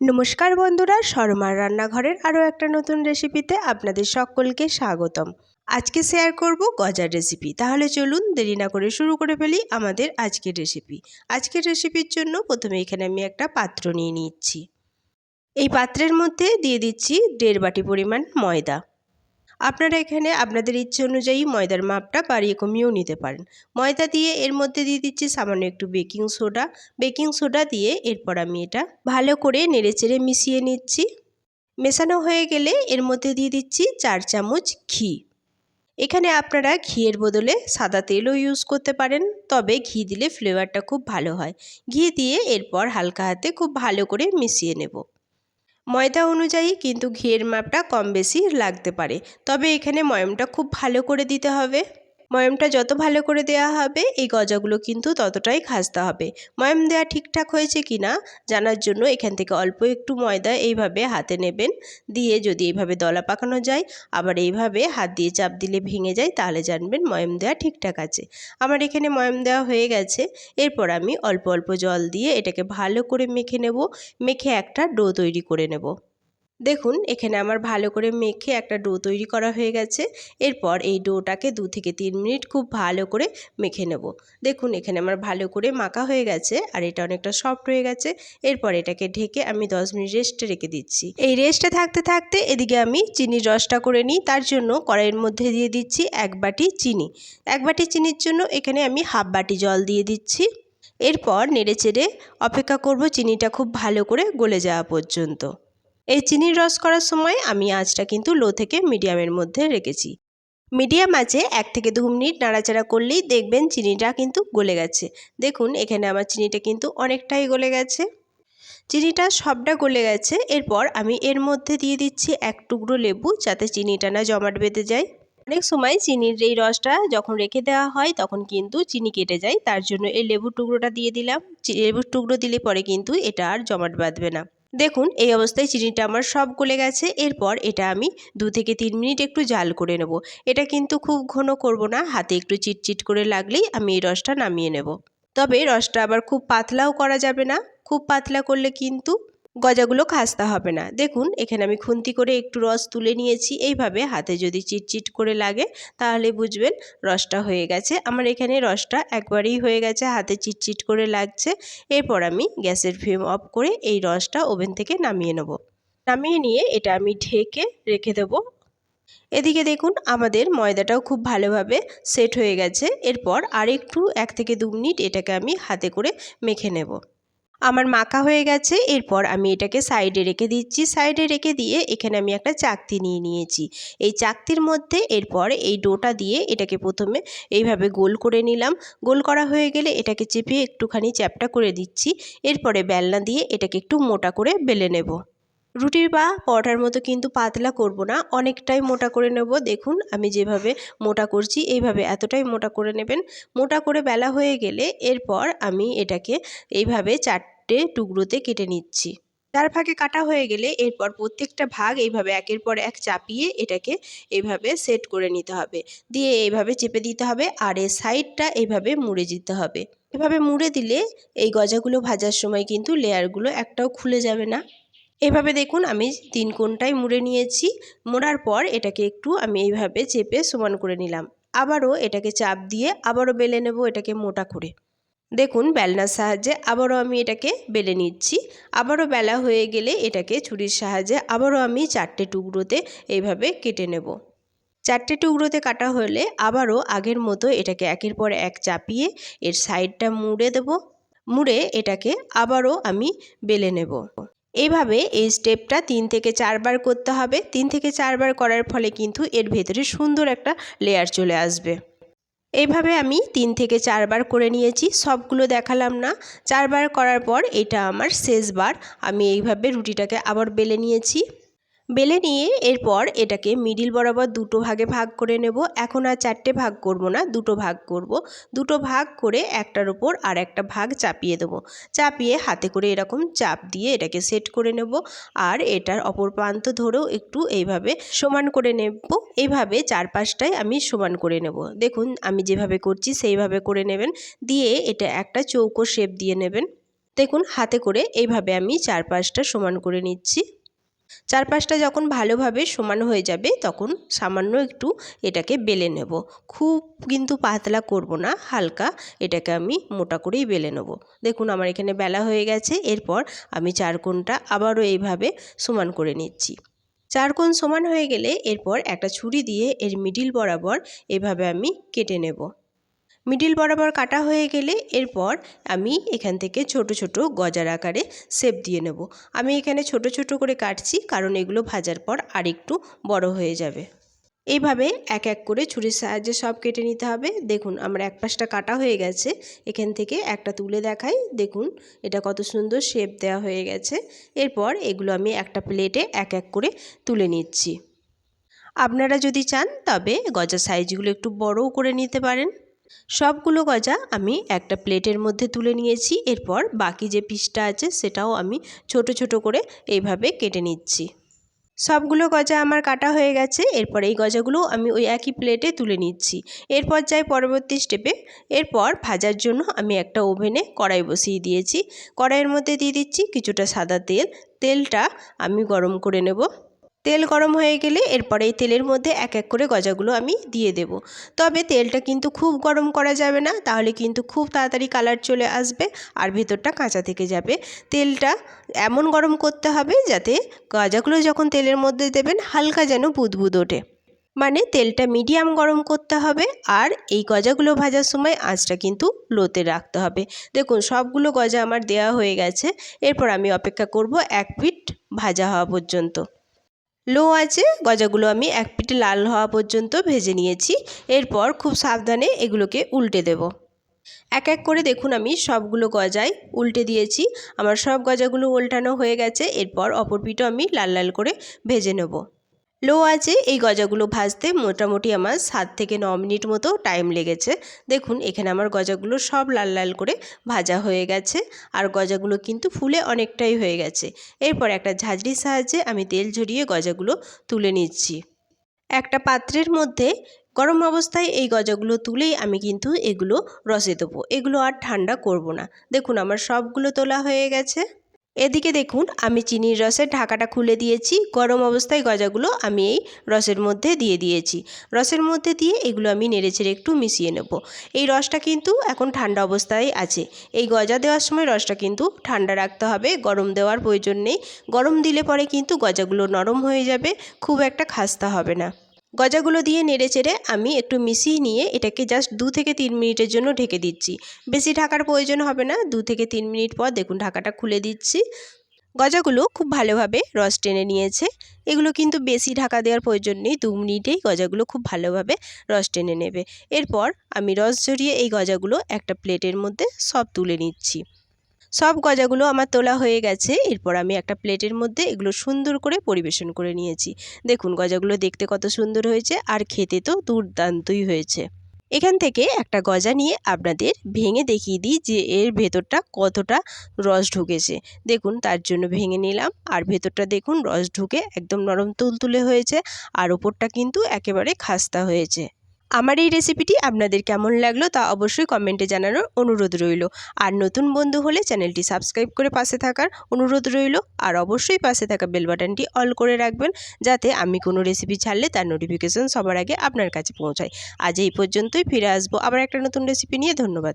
নমস্কার বন্ধুরা, শর্মার রান্নাঘরের আরও একটা নতুন রেসিপিতে আপনাদের সকলকে স্বাগতম। আজকে শেয়ার করব গজার রেসিপি তাহলে চলুন দেরি না করে শুরু করে ফেলি আমাদের আজকের রেসিপি আজকের রেসিপির জন্য প্রথমে এখানে আমি একটা পাত্র নিয়ে নিচ্ছি। এই পাত্রের মধ্যে দিয়ে দিচ্ছি দেড় বাটি পরিমাণ ময়দা। আপনারা এখানে আপনাদের ইচ্ছে অনুযায়ী ময়দার মাপটা বাড়িয়ে কমিয়েও নিতে পারেন। ময়দা দিয়ে এর মধ্যে দিয়ে দিচ্ছি সামান্য একটু বেকিং সোডা। বেকিং সোডা দিয়ে এরপর আমি এটা ভালো করে নেড়েচেড়ে মিশিয়ে নিচ্ছি। মেশানো হয়ে গেলে এর মধ্যে দিয়ে দিচ্ছি চার চামচ ঘি। এখানে আপনারা ঘিয়ের বদলে সাদা তেলও ইউজ করতে পারেন, তবে ঘি দিলে ফ্লেভারটা খুব ভালো হয়। ঘি দিয়ে এরপর হালকা হাতে খুব ভালো করে মিশিয়ে নেব। ময়দা অনুযায়ী কিন্তু ঘিয়ের মাপটা কম বেশি লাগতে পারে। তবে এখানে ময়মটা খুব ভালো করে দিতে হবে। ময়মটা যত ভালো করে দেওয়া হবে, এই গজাগুলো কিন্তু ততটাই খাসতে হবে। ময়ম দেয়া ঠিকঠাক হয়েছে কি না, জানার জন্য এখান থেকে অল্প একটু ময়দা এইভাবে হাতে নেবেন। দিয়ে যদি এইভাবে দলা পাকানো যায়, আবার এইভাবে হাত দিয়ে চাপ দিলে ভেঙে যায়, তাহলে জানবেন ময়ম দেওয়া ঠিকঠাক আছে। আমার এখানে ময়ম দেওয়া হয়ে গেছে। এরপর আমি অল্প অল্প জল দিয়ে এটাকে ভালো করে মেখে নেব। মেখে একটা ডো তৈরি করে নেব। দেখুন, এখানে আমার ভালো করে মেখে একটা ডো তৈরি করা হয়ে গেছে। এরপর এই ডোটাকে দু থেকে তিন মিনিট খুব ভালো করে মেখে নেব। দেখুন, এখানে আমার ভালো করে মাখা হয়ে গেছে আর এটা অনেকটা সফট হয়ে গেছে। এরপর এটাকে ঢেকে আমি দশ মিনিট রেস্টে রেখে দিচ্ছি। এই রেস্টে থাকতে থাকতে এদিকে আমি চিনির রসটা করে নিই। তার জন্য কড়াইয়ের মধ্যে দিয়ে দিচ্ছি এক বাটি চিনি। এক বাটি চিনির জন্য এখানে আমি হাফ বাটি জল দিয়ে দিচ্ছি। এরপর নেড়ে চেড়ে অপেক্ষা করব চিনিটা খুব ভালো করে গলে যাওয়া পর্যন্ত। এই চিনির রস করার সময় আমি আঁচটা কিন্তু লো থেকে মিডিয়ামের মধ্যে রেখেছি। মিডিয়াম আঁচে এক থেকে দু মিনিট নাড়াচাড়া করলেই দেখবেন চিনিটা কিন্তু গলে গেছে। দেখুন, এখানে আমার চিনিটা কিন্তু অনেকটাই গলে গেছে। চিনিটা সবটা গলে গেছে, এরপর আমি এর মধ্যে দিয়ে দিচ্ছি এক টুকরো লেবু যাতে চিনিটা না জমাট বেঁধে যায়। অনেক সময় চিনির এই রসটা যখন রেখে দেওয়া হয়, তখন কিন্তু চিনি কেটে যায়। তার জন্য এই লেবুর টুকরোটা দিয়ে দিলাম। লেবুর টুকরো দিলে পরে কিন্তু এটা আর জমাট বাঁধবে না। দেখুন, এই অবস্থায় চিনিটা আমার সব গলে গেছে। এরপর এটা আমি দু থেকে তিন মিনিট একটু জাল করে নেব। এটা কিন্তু খুব ঘন করব না, হাতে একটু চিটচিট করে লাগলেই আমি এই রসটা নামিয়ে নেব। তবে রসটা আবার খুব পাতলাও করা যাবে না। খুব পাতলা করলে কিন্তু গজাগুলো খাস্তা হবে না। দেখুন, এখানে আমি খুন্তি করে একটু রস তুলে নিয়েছি। এইভাবে হাতে যদি চিটচিট করে লাগে, তাহলে বুঝবেন রসটা হয়ে গেছে। আমার এখানে রসটা একবারেই হয়ে গেছে, হাতে চিটচিট করে লাগছে। এরপর আমি গ্যাসের ফ্লেম অফ করে এই রসটা ওভেন থেকে নামিয়ে নেব। নামিয়ে নিয়ে এটা আমি ঢেকে রেখে দেবো। এদিকে দেখুন, আমাদের ময়দাটাও খুব ভালোভাবে সেট হয়ে গেছে। এরপর আরেকটু এক থেকে দু মিনিট এটাকে আমি হাতে করে মেখে নেব। আমার মাখা হয়ে গেছে, এরপর আমি এটাকে সাইডে রেখে দিচ্ছি। সাইডে রেখে দিয়ে এখানে আমি একটা চাকতি নিয়ে নিয়েছি। এই চাকতির মধ্যে এরপর এই ডোটা দিয়ে এটাকে প্রথমে এইভাবে গোল করে নিলাম। গোল করা হয়ে গেলে এটাকে চেপে একটুখানি চ্যাপটা করে দিচ্ছি। এরপরে বেলনা দিয়ে এটাকে একটু মোটা করে বেলে নেব। রুটি বা পরোটার মতো কিন্তু পাতলা করব না। অনেকটাই মোটা করে নেব। দেখুন, আমি যেভাবে মোটা করছি, এইভাবে এতটাই মোটা করে নেবেন। মোটা করে বেলা হয়ে গেলে এরপর আমি এটাকে এইভাবে চারটে টুকরোতে কেটে নিচ্ছি। চার ভাগে কাটা হয়ে গেলে এরপর প্রত্যেকটা ভাগ এইভাবে একের পর এক চাপিয়ে এটাকে এইভাবে সেট করে নিতে হবে। দিয়ে এইভাবে চেপে দিতে হবে আর এর সাইডটা এইভাবে মুড়ে দিতে হবে। এভাবে মুড়ে দিলে এই গজাগুলো ভাজার সময় কিন্তু লেয়ারগুলো একটাও খুলে যাবে না। এভাবে দেখুন আমি তিন কোণটাই মুড়ে নিয়েছি। মোড়ার পর এটাকে একটু আমি এইভাবে চেপে সমান করে নিলাম। আবারও এটাকে চাপ দিয়ে আবারও বেলে নেব এটাকে মোটা করে। দেখুন বেলনার সাহায্যে আবারও আমি এটাকে বেলে নিচ্ছি। আবারও বেলা হয়ে গেলে এটাকে ছুরির সাহায্যে আবারও আমি চারটে টুকরোতে এইভাবে কেটে নেব। চারটে টুকরোতে কাটা হলে আবারও আগের মতো এটাকে একের পর এক চাপিয়ে এর সাইডটা মুড়ে দেব। মুড়ে এটাকে আবারও আমি বেলে নেব। এইভাবে এই স্টেপটা তিন থেকে চারবার করতে হবে। তিন থেকে চারবার করার ফলে কিন্তু এর ভেতরে সুন্দর একটা লেয়ার চলে আসবে। এইভাবে আমি তিন থেকে চারবার করে নিয়েছি, সবগুলো দেখালাম না। চারবার করার পর এটা আমার শেষবার। আমি এইভাবে রুটিটাকে আবার বেলে নিয়েছি। বেলে নিয়ে এরপর এটাকে মিডিল বরাবর দুটো ভাগে ভাগ করে নেব। এখন আর চারটে ভাগ করব না, দুটো ভাগ করব। দুটো ভাগ করে একটার ওপর আর একটা ভাগ চাপিয়ে দেবো। চাপিয়ে হাতে করে এরকম চাপ দিয়ে এটাকে সেট করে নেব। আর এটার অপর প্রান্ত ধরেও একটু এইভাবে সমান করে নেব। এইভাবে চারপাশটাই আমি সমান করে নেব। দেখুন, আমি যেভাবে করছি সেইভাবে করে নেবেন। দিয়ে এটা একটা চৌকো শেপ দিয়ে নেবেন। দেখুন, হাতে করে এইভাবে আমি চারপাশটা সমান করে নিচ্ছি। চারপাশটা যখন ভালোভাবে সমান হয়ে যাবে, তখন সামান্য একটু এটাকে বেলে নেব। খুব কিন্তু পাতলা করব না, হালকা এটাকে আমি মোটা করেই বেলে নেব। দেখুন আমার এখানে বেলা হয়ে গেছে, এরপর আমি চারকোণটা আবারও এইভাবে সমান করে নিচ্ছি। চারকোণ সমান হয়ে গেলে এরপর একটা ছুরি দিয়ে এর মিডিল বরাবর এভাবে আমি কেটে নেব। মিডিল বরাবর কাটা হয়ে গেলে এরপর আমি এখান থেকে ছোট ছোট গজার আকারে শেপ দিয়ে নেব। আমি এখানে ছোট ছোট করে কাটছি কারণ এগুলো ভাজার পর আরেকটু বড় হয়ে যাবে। এইভাবে এক এক করে ছুরির সাহায্যে সব কেটে নিতে হবে। দেখুন, আমার এক পাশটা কাটা হয়ে গেছে। এখান থেকে একটা তুলে দেখাই। দেখুন, এটা কত সুন্দর শেপ দেওয়া হয়ে গেছে। এরপর এগুলো আমি একটা প্লেটে এক এক করে তুলে নিচ্ছি। আপনারা যদি চান, তবে গজার সাইজগুলো একটু বড়ও করে নিতে পারেন। সবগুলো গজা আমি একটা প্লেটের মধ্যে তুলে নিয়েছি, এরপর বাকি যে পিসটা আছে সেটাও আমি ছোট ছোট করে এইভাবে কেটে নিচ্ছি। সবগুলো গজা আমার কাটা হয়ে গেছে, এরপর এই গজাগুলো আমি ওই একই প্লেটে তুলে নিচ্ছি। এরপর যাই পরবর্তী স্টেপে, এরপর ভাজার জন্য আমি একটা ওভেনে কড়াই বসিয়ে দিয়েছি। কড়াইয়ের মধ্যে দিয়ে দিচ্ছি কিছুটা সাদা তেল, তেলটা আমি গরম করে নেব। তেল গরম হয়ে গেলে এরপরে এই তেলের মধ্যে এক এক করে গজাগুলো আমি দিয়ে দেব। তবে তেলটা কিন্তু খুব গরম করা যাবে না, তাহলে কিন্তু খুব তাড়াতাড়ি কালার চলে আসবে আর ভেতরটা কাঁচা থেকে যাবে। তেলটা এমন গরম করতে হবে যাতে গজাগুলো যখন তেলের মধ্যে দেবেন হালকা যেন বুদবুদ ওঠে। মানে তেলটা মিডিয়াম গরম করতে হবে আর এই গজাগুলো ভাজার সময় আঁচটা কিন্তু লোতে রাখতে হবে। দেখুন, সবগুলো গজা আমার দেওয়া হয়ে গেছে, এরপর আমি অপেক্ষা করব এক পিঠ ভাজা হওয়া পর্যন্ত। লো আছে, গজাগুলো আমি এক পিঠে লাল হওয়া পর্যন্ত ভেজে নিয়েছি। এরপর খুব সাবধানে এগুলোকে উল্টে দেব। এক এক করে দেখুন আমি সবগুলো গজায় উল্টে দিয়েছি। আমার সব গজাগুলো উল্টানো হয়ে গেছে, এরপর অপর পিঠও আমি লাল লাল করে ভেজে নেব। লো আছে এই গজাগুলো ভাজতে মোটামুটি আমার সাত থেকে ন মিনিট মতো টাইম লেগেছে। দেখুন, এখানে আমার গজাগুলো সব লাল লাল করে ভাজা হয়ে গেছে আর গজাগুলো কিন্তু ফুলে অনেকটাই হয়ে গেছে। এরপর একটা ঝাঁঝরির সাহায্যে আমি তেল ঝরিয়ে গজাগুলো তুলে নিচ্ছি। একটা পাত্রের মধ্যে গরম অবস্থায় এই গজাগুলো তুলেই আমি কিন্তু এগুলো রসে দেবো। এগুলো আর ঠান্ডা করব না। দেখুন, আমার সবগুলো তোলা হয়ে গেছে। এদিকে দেখুন, আমি চিনির রসের ঢাকাটা খুলে দিয়েছি। গরম অবস্থায় গজাগুলো আমি এই রসের মধ্যে দিয়ে দিয়েছি। রসের মধ্যে দিয়ে এগুলো আমি নেড়েচেড়ে একটু মিশিয়ে নেব। এই রসটা কিন্তু এখন ঠান্ডা অবস্থায় আছে। এই গজা দেওয়ার সময় রসটা কিন্তু ঠান্ডা রাখতে হবে, গরম দেওয়ার প্রয়োজন নেই। গরম দিলে পরে কিন্তু গজাগুলো নরম হয়ে যাবে, খুব একটা খাস্তা হবে না। গজাগুলো দিয়ে নেড়ে চেড়ে আমি একটু মিশিয়ে নিয়ে এটাকে জাস্ট দু থেকে তিন মিনিটের জন্য ঢেকে দিচ্ছি। বেশি ঢাকার প্রয়োজন হবে না, দু থেকে তিন মিনিট পর দেখুন ঢাকাটা খুলে দিচ্ছি। গজাগুলো খুব ভালোভাবে রস টেনে নিয়েছে। এগুলো কিন্তু বেশি ঢাকা দেওয়ার প্রয়োজন নেই, দু মিনিটেই গজাগুলো খুব ভালোভাবে রস টেনে নেবে। এরপর আমি রস ঝরিয়ে এই গজাগুলো একটা প্লেটের মধ্যে সব তুলে নিচ্ছি। সব গজাগুলো আমার তোলা হয়ে গেছে। এরপর আমি একটা প্লেটের মধ্যে এগুলো সুন্দর করে পরিবেশন করে নিয়েছি। দেখুন গজাগুলো দেখতে কত সুন্দর হয়েছে আর খেতে তো দুর্দান্তই হয়েছে। এখান থেকে একটা গজা নিয়ে আপনাদের ভেঙে দেখিয়ে দিই যে এর ভেতরটা কতটা রস ঢুকেছে। দেখুন তার জন্য ভেঙে নিলাম আর ভেতরটা দেখুন রস ঢুকে একদম নরম তুলতুলে হয়েছে আর ওপরটা কিন্তু একেবারে খাস্তা হয়েছে। আমার এই রেসিপিটি আপনাদের কেমন লাগল তা অবশ্যই কমেন্টে জানানোর অনুরোধ রইল। আর নতুন বন্ধু হলে চ্যানেলটি সাবস্ক্রাইব করে পাশে থাকার অনুরোধ রইল। আর অবশ্যই পাশে থাকা বেল বাটনটি অল করে রাখবেন যাতে আমি কোনো রেসিপি ছাড়লে তার নোটিফিকেশন সবার আগে আপনার কাছে পৌঁছায়। আজ এই পর্যন্তই, ফিরে আসব আবার একটা নতুন রেসিপি নিয়ে। ধন্যবাদ।